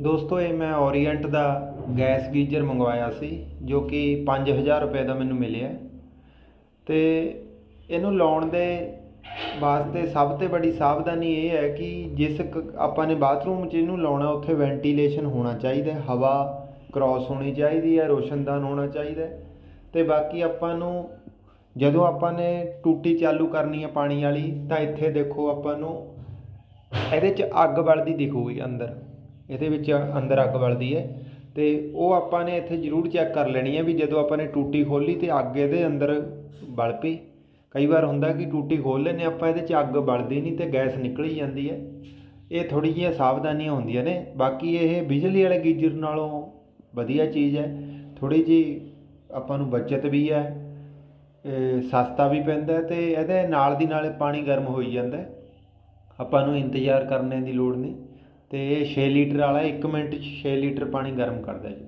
ਦੋਸਤੋ, ਇਹ ਮੈਂ ਓਰੀਐਂਟ ਦਾ ਗੈਸ ਗੀਜ਼ਰ ਮੰਗਵਾਇਆ ਸੀ, ਜੋ ਕਿ 5000 ਰੁਪਏ ਦਾ ਮੈਨੂੰ ਮਿਲਿਆ ਤੇ ਇਹਨੂੰ ਲਾਉਣ ਦੇ ਵਾਸਤੇ ਸਭ ਤੋਂ ਵੱਡੀ ਸਾਵਧਾਨੀ ਇਹ ਹੈ ਕਿ ਜਿਸ ਕ- ਆਪਾਂ ਨੇ ਬਾਥਰੂਮ 'ਚ ਇਹਨੂੰ ਲਾਉਣਾ, ਉੱਥੇ ਵੈਂਟੀਲੇਸ਼ਨ ਹੋਣਾ ਚਾਹੀਦਾ ਹਵਾ ਕ੍ਰਾਸ ਹੋਣੀ ਚਾਹੀਦੀ ਹੈ, ਰੋਸ਼ਨਦਾਨ ਹੋਣਾ ਚਾਹੀਦਾ ਹੈ। ਤੇ ਬਾਕੀ ਆਪਾਂ ਨੂੰ ਜਦੋਂ ਆਪਾਂ ਨੇ ਟੂਟੀ ਚਾਲੂ ਕਰਨੀ ਹੈ ਪਾਣੀ ਵਾਲੀ, ਤਾਂ ਇੱਥੇ ਦੇਖੋ ਆਪਾਂ ਨੂੰ ਇਹਦੇ 'ਚ ਅੱਗ ਬਲਦੀ ਦਿਖੂਗੀ ਅੰਦਰ। ਇਹਦੇ ਵਿੱਚ ਅੰਦਰ ਅੱਗ ਬਲਦੀ ਹੈ ਤੇ ਉਹ ਆਪਾਂ ਨੇ ਇੱਥੇ ਜ਼ਰੂਰ ਚੈੱਕ ਕਰ ਲੈਣੀ ਹੈ ਵੀ ਜਦੋਂ ਆਪਾਂ ਨੇ ਟੂਟੀ ਖੋਲੀ ਤੇ ਅੱਗ ਇਹਦੇ ਅੰਦਰ ਬਲ ਪਈ। ਕਈ ਵਾਰ ਹੁੰਦਾ ਕਿ ਟੂਟੀ ਖੋਲ ਲੈਨੇ ਆਪਾਂ, ਇਹਦੇ 'ਚ ਅੱਗ ਬਲਦੀ ਨਹੀਂ ਤੇ ਗੈਸ ਨਿਕਲੀ ਜਾਂਦੀ ਹੈ। ਇਹ ਥੋੜੀ ਜਿਹੀਆਂ ਸਾਵਧਾਨੀਆਂ ਹੁੰਦੀਆਂ ਨੇ। ਬਾਕੀ ਇਹ ਬਿਜਲੀ ਵਾਲੇ ਗੀਜ਼ਰ ਨਾਲੋਂ ਵਧੀਆ ਚੀਜ਼ ਹੈ। ਥੋੜੀ ਜੀ ਆਪਾਂ ਨੂੰ ਬਚਤ ਵੀ ਹੈ ਸਸਤਾ ਵੀ ਪੈਂਦਾ ਹੈ ਤੇ ਇਹਦੇ ਨਾਲ ਦੀ ਨਾਲ ਪਾਣੀ ਗਰਮ ਹੋਈ ਜਾਂਦਾ ਆਪਾਂ ਨੂੰ ਇੰਤਜ਼ਾਰ ਕਰਨ ਦੀ ਲੋੜ ਨਹੀਂ। ਅਤੇ ਛੇ ਲੀਟਰ ਵਾਲਾ ਇੱਕ ਮਿੰਟ 'ਚ ਛੇ ਲੀਟਰ ਪਾਣੀ ਗਰਮ ਕਰਦਾ ਜੀ।